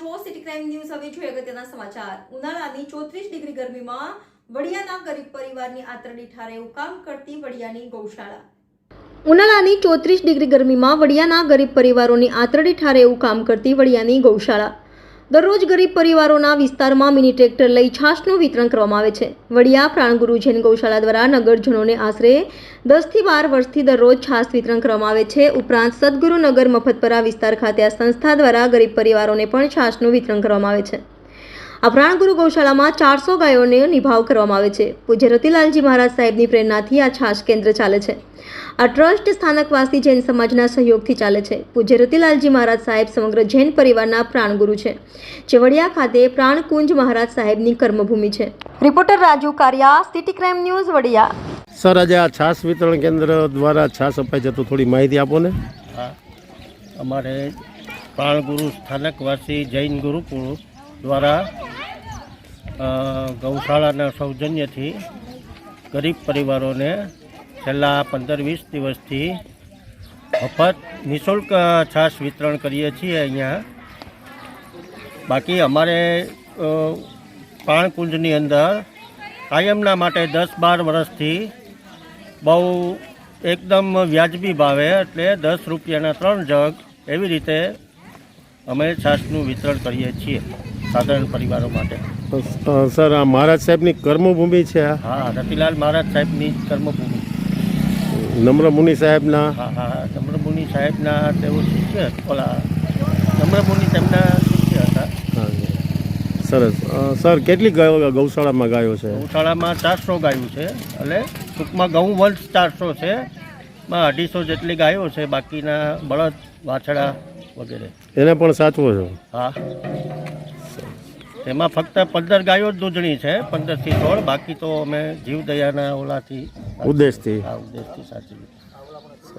છો. City crime news હવે જોઈએ અગત્યના સમાચાર. ઉનાળાની ચોત્રીસ ડિગ્રી ગરમીમાં વડિયાના ગરીબ પરિવારની આંતરડી ઠારે કામ કરતી વડિયાની ગૌશાળા. ઉનાળાની ચોત્રીસ ડિગ્રી ગરમીમાં વડિયાના ગરીબ પરિવારોની આંતરડી ઠારે એવું કામ કરતી વડિયાની ગૌશાળા. દરરોજ ગરીબ પરિવારોના વિસ્તારમાં મિની ટ્રેક્ટર લઈ છાશનું વિતરણ કરવામાં આવે છે. વડિયા પ્રાણગુરુ જૈન ગૌશાળા દ્વારા નગરજનોને આશરે દસથી બાર વર્ષથી દરરોજ છાશ વિતરણ કરવામાં આવે છે. ઉપરાંત સદગુરુનગર મફતપરા વિસ્તાર ખાતે આ સંસ્થા દ્વારા ગરીબ પરિવારોને પણ છાશનું વિતરણ કરવામાં આવે છે. આ પ્રાણગુરુ ગૌશાળામાં ચારસો ગાયોને નિભાવ કરવામાં આવે છે. પૂજ્ય રતિલાલજી મહારાજ સાહેબની પ્રેરણાથી આ છાશ કેન્દ્ર ચાલે છે. આ ટ્રસ્ટ સ્થાનકવાસી જૈન સમાજના સહયોગથી ચાલે છે. પૂજ્ય રતિલાલજી મહારાજ સાહેબ સમગ્ર જૈન પરિવારના પ્રાણગુરુ છે. જે વડિયા ખાતે પ્રાણકુંજ મહારાજ સાહેબની કર્મભૂમિ છે. Reporter Raju Kariya city crime news Vadia. Sir આજે આ છાશ વિતરણ કેન્દ્ર દ્વારા છાશ અપાય છે તો થોડી માહિતી આપો ને. હા. અમારે પ્રાણગુરુ સ્થાનકવાસી જૈન ગુરુકુળ દ્વારા ગૌશાળાના સૌજન્યથી ગરીબ પરિવારોને છેલ્લા પંદર વીસ દિવસથી મફત નિઃશુલ્ક છાશ વિતરણ કરીએ છીએ અહીંયા. બાકી અમારે પાણકુંજની અંદર કાયમના માટે દસ બાર વર્ષથી બહુ એકદમ વ્યાજબી ભાવે એટલે દસ રૂપિયાના ત્રણ જગ એવી રીતે અમે છાશનું વિતરણ કરીએ છીએ. સાધારણ પરિવારો માટે. સર આ મહારાજ સાહેબની કર્મભૂમિ છે હા રતિલાલ મહારાજ સાહેબની કર્મભૂમિ. નમ્ર મુનિ સાહેબના? હા હા નમ્રમુનિ સાહેબના તેઓ શિષ્ય ઓલા નમ્રમુનિ તેમના શિષ્ય હતા. સરસ. સર કેટલી ગાયો ગૌશાળામાં ગાયો છે? ગૌશાળામાં ચારસો ગાયો છે એટલે ટૂંકમાં ઘઉં વંશ ચારસો છે માં અઢીસો જેટલી ગાયો છે બાકીના બળદ વાછડા વગેરે. એને પણ સાચવો છો? હા. એમાં ફક્ત પંદર ગાયો જ દૂધણી છે પંદરથી સોળ બાકી તો અમે જીવદયાના ઓલાથી ઉદ્દેશથી. આ ઉદ્દેશથી સાચવી.